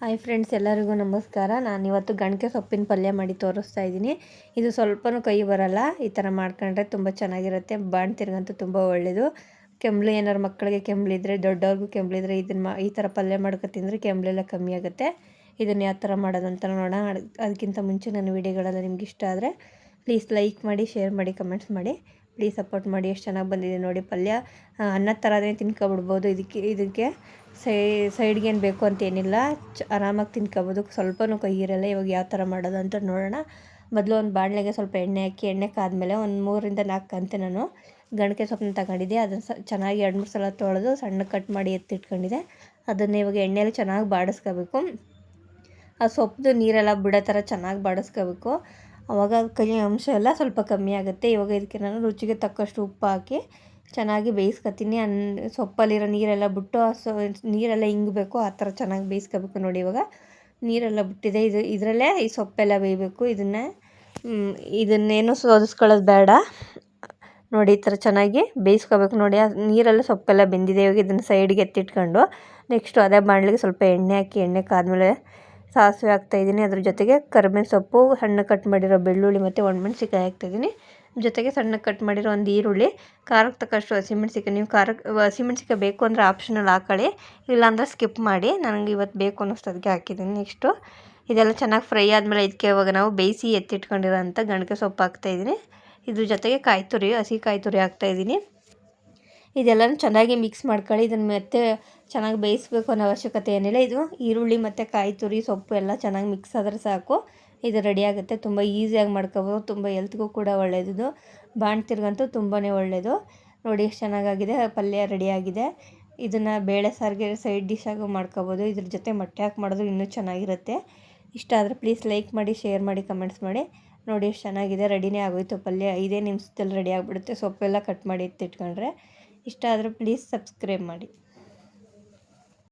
Hi friends ಎಲ್ಲರಿಗೂ ನಮಸ್ಕಾರ. ನಾನು ಇವತ್ತು ಗಣಕೆ ಸೊಪ್ಪಿನ ಪಲ್ಯ ಮಾಡಿ ತೋರಿಸ್ತಾ ಇದ್ದೀನಿ. ಇದು ಸ್ವಲ್ಪನೂ ಕೈ ಬರಲ್ಲ. ಈ ಥರ ಮಾಡ್ಕೊಂಡ್ರೆ ತುಂಬ ಚೆನ್ನಾಗಿರುತ್ತೆ. ಬಾಣ್ತಿರ್ಗಂತೂ ತುಂಬ ಒಳ್ಳೆಯದು ಕೆಮ್ಳು ಏನಾರು ಮಕ್ಕಳಿಗೆ ಕೆಮ್ಲಿದ್ರೆ ದೊಡ್ಡವ್ರಿಗೂ ಕೆಮ್ಲಿದ್ರೆ ಇದನ್ನು ಮಾ ಈ ಥರ ಪಲ್ಯ ಮಾಡ್ಕೊ ತಿಂದರೆ ಕೆಮ್ಲೆಲ್ಲ ಕಮ್ಮಿ ಆಗುತ್ತೆ. ಇದನ್ನು ಯಾವ ಥರ ಮಾಡೋದು ಅಂತ ನೋಡೋಣ. ಅದಕ್ಕಿಂತ ಮುಂಚೆ ನನ್ನ ವೀಡಿಯೋಗಳೆಲ್ಲ ನಿಮ್ಗೆ ಇಷ್ಟ ಆದರೆ ಪ್ಲೀಸ್ ಲೈಕ್ ಮಾಡಿ ಶೇರ್ ಮಾಡಿ ಕಮೆಂಟ್ಸ್ ಮಾಡಿ. ಪ್ಲೀಸ್ ಸಪೋರ್ಟ್ ಮಾಡಿ, ಎಷ್ಟು ಚೆನ್ನಾಗಿ ಬಂದಿದೆ ನೋಡಿ ಪಲ್ಯ. ಅನ್ನದ ಥರನೇ ತಿನ್ಕೊಬಿಡ್ಬೋದು ಇದಕ್ಕೆ ಇದಕ್ಕೆ. ಸೈ ಸೈಡ್ಗೆ ಏನು ಬೇಕು ಅಂತೇನಿಲ್ಲ ಚ, ಆರಾಮಾಗಿ ತಿನ್ಕೊಬೋದು. ಸ್ವಲ್ಪನೂ ಕೈ ಇರಲ್ಲ ಇವಾಗ ಯಾವ ಥರ ಮಾಡೋದು ಅಂತ ನೋಡೋಣ. ಮೊದಲು ಒಂದು ಬಾಣಲೆಗೆ ಸ್ವಲ್ಪ ಎಣ್ಣೆ ಹಾಕಿ, ಎಣ್ಣೆ ಕಾದ್ಮೇಲೆ ಒಂದು ಮೂರರಿಂದ ನಾಲ್ಕು ಕಂತೆ ನಾನು ಗಣಕೆ ಸೊಪ್ಪನ್ನ ತಗೊಂಡಿದ್ದೆ. ಅದನ್ನು ಸ, ಚೆನ್ನಾಗಿ ಎರಡು, ಮೂರು ಸಲ ತೊಳೆದು ಸಣ್ಣ ಕಟ್ ಮಾಡಿ ಎತ್ತಿಟ್ಕೊಂಡಿದ್ದೆ. ಅದನ್ನು ಇವಾಗ ಎಣ್ಣೆಯಲ್ಲಿ ಚೆನ್ನಾಗಿ ಬಾಡಿಸ್ಕೋಬೇಕು. ಆ ಸೊಪ್ಪು ನೀರೆಲ್ಲ ಬಿಡೋ ಥರ ಚೆನ್ನಾಗಿ ಬಾಡಿಸ್ಕೋಬೇಕು. ಆವಾಗ ಕೈ ಅಂಶ ಎಲ್ಲ ಸ್ವಲ್ಪ ಕಮ್ಮಿ ಆಗುತ್ತೆ. ಇವಾಗ ಇದಕ್ಕೆ ನಾನು ರುಚಿಗೆ ತಕ್ಕಷ್ಟು ಉಪ್ಪು ಹಾಕಿ ಚೆನ್ನಾಗಿ ಬೇಯಿಸ್ಕೊತೀನಿ. ಅನ್ ಸೊಪ್ಪಲ್ಲಿರೋ ನೀರೆಲ್ಲ ಬಿಟ್ಟು ಸೊ ನೀರೆಲ್ಲ ಹಿಂಗಬೇಕು ಆ ಥರ ಚೆನ್ನಾಗಿ ಬೇಯಿಸ್ಕೋಬೇಕು ನೋಡಿ ಇವಾಗ. ನೀರೆಲ್ಲ ಬಿಟ್ಟಿದೆ. ಇದು ಇದರಲ್ಲೇ ಈ ಸೊಪ್ಪೆಲ್ಲ ಬೇಯಬೇಕು. ಇದನ್ನು ಇದನ್ನೇನು ಸೋದಿಸ್ಕೊಳ್ಳೋದು ಬೇಡ. ನೋಡಿ ಈ ಥರ ಚೆನ್ನಾಗಿ ಬೇಯಿಸ್ಕೋಬೇಕು ನೋಡಿ. ಆ ನೀರೆಲ್ಲ ಸೊಪ್ಪೆಲ್ಲ ಬೆಂದಿದೆ. ಇವಾಗ ಇದನ್ನು ಸೈಡ್ಗೆ ಎತ್ತಿಟ್ಕೊಂಡು ನೆಕ್ಸ್ಟು ಅದೇ ಬಾಣಲಿಗೆ ಸ್ವಲ್ಪ ಎಣ್ಣೆ ಹಾಕಿ, ಎಣ್ಣೆ ಕಾದ್ಮೇಲೆ ಸಾಸಿವೆ ಹಾಕ್ತಾಯಿದ್ದೀನಿ ಅದ್ರ ಜೊತೆಗೆ ಕರಿಬೇವಿನ ಸೊಪ್ಪು, ಸಣ್ಣ ಕಟ್ ಮಾಡಿರೋ ಬೆಳ್ಳುಳ್ಳಿ ಮತ್ತು ಒಣಮೆಣ್ಸಿಕಾಯಿ ಹಾಕ್ತಾಯಿದ್ದೀನಿ ಜೊತೆಗೆ ಸಣ್ಣ ಕಟ್ ಮಾಡಿರೋ ಒಂದು ಈರುಳ್ಳಿ, ಖಾರಕ್ಕೆ ತಕ್ಕಷ್ಟು ಹಸಿಮೆಣ್ಸಿಕಾಯಿ ನೀವು ಖಾರಕ್ಕೆ ಹಸಿಮೆಣ್ಸಿಕಾಯಿ ಬೇಕು ಅಂದರೆ ಆಪ್ಷನಲ್ ಹಾಕೊಳ್ಳಿ. ಇಲ್ಲಾಂದರೆ ಸ್ಕಿಪ್ ಮಾಡಿ ನನಗೆ ಇವತ್ತು ಬೇಕು ಅನ್ನಿಸ್ತು ಅದಕ್ಕೆ ಹಾಕಿದ್ದೀನಿ ನೆಕ್ಸ್ಟು ಇದೆಲ್ಲ ಚೆನ್ನಾಗಿ ಫ್ರೈ ಆದಮೇಲೆ ಇದಕ್ಕೆ ಇವಾಗ ನಾವು ಬೇಯಿಸಿ ಎತ್ತಿಟ್ಕೊಂಡಿರೋಂಥ ಗಣಕ ಸೊಪ್ಪು ಹಾಕ್ತಾಯಿದ್ದೀನಿ ಇದ್ರ ಜೊತೆಗೆ ಕಾಯಿ ತುರಿ ಹಸಿ ಕಾಯಿ ತುರಿ ಹಾಕ್ತಾಯಿದ್ದೀನಿ ಇದೆಲ್ಲನೂ ಚೆನ್ನಾಗಿ ಮಿಕ್ಸ್ ಮಾಡ್ಕೊಳ್ಳಿ. ಇದನ್ನು ಮತ್ತೆ ಚೆನ್ನಾಗಿ ಬೇಯಿಸ್ಬೇಕು ಅನ್ನೋ ಅವಶ್ಯಕತೆ ಏನಿಲ್ಲ. ಇದು ಈರುಳ್ಳಿ ಮತ್ತು ಕಾಯಿ ತುರಿ, ಸೊಪ್ಪು ಎಲ್ಲ ಚೆನ್ನಾಗಿ ಮಿಕ್ಸ್ ಆದರೆ ಸಾಕು. ಇದು ರೆಡಿ ಆಗುತ್ತೆ. ತುಂಬ ಈಸಿಯಾಗಿ ಮಾಡ್ಕೋಬೋದು. ತುಂಬ ಎಲ್ತ್ಗೂ ಕೂಡ ಒಳ್ಳೆಯದು ಬಾಣ್ತಿರ್ಗಂತೂ ತುಂಬಾ ಒಳ್ಳೆಯದು ನೋಡಿ ಎಷ್ಟು ಚೆನ್ನಾಗಾಗಿದೆ. ಪಲ್ಯ ರೆಡಿಯಾಗಿದೆ ಇದನ್ನು ಬೇಳೆ ಸಾರಿಗೆ ಸೈಡ್ ಡಿಶಾಗೂ ಮಾಡ್ಕೋಬೋದು. ಇದ್ರ ಜೊತೆ ಮೊಟ್ಟೆ ಹಾಕಿ ಮಾಡಿದ್ರು ಇನ್ನೂ ಚೆನ್ನಾಗಿರುತ್ತೆ. ಇಷ್ಟ ಆದರೆ ಪ್ಲೀಸ್ ಲೈಕ್ ಮಾಡಿ ಶೇರ್ ಮಾಡಿ ಕಮೆಂಟ್ಸ್ ಮಾಡಿ. ನೋಡಿ ಎಷ್ಟು ಚೆನ್ನಾಗಿದೆ. ರೆಡಿನೇ ಆಗೋಯ್ತು ಪಲ್ಯ. ಐದೇ ನಿಮಿಷದಲ್ಲಿ ರೆಡಿ ಆಗಿಬಿಡುತ್ತೆ. ಸೊಪ್ಪೆಲ್ಲ ಕಟ್ ಮಾಡಿ ಎತ್ತಿಟ್ಕೊಂಡ್ರೆ. ಇಷ್ಟ ಆದರೆ ಪ್ಲೀಸ್ ಸಬ್ಸ್ಕ್ರೈಬ್ ಮಾಡಿ.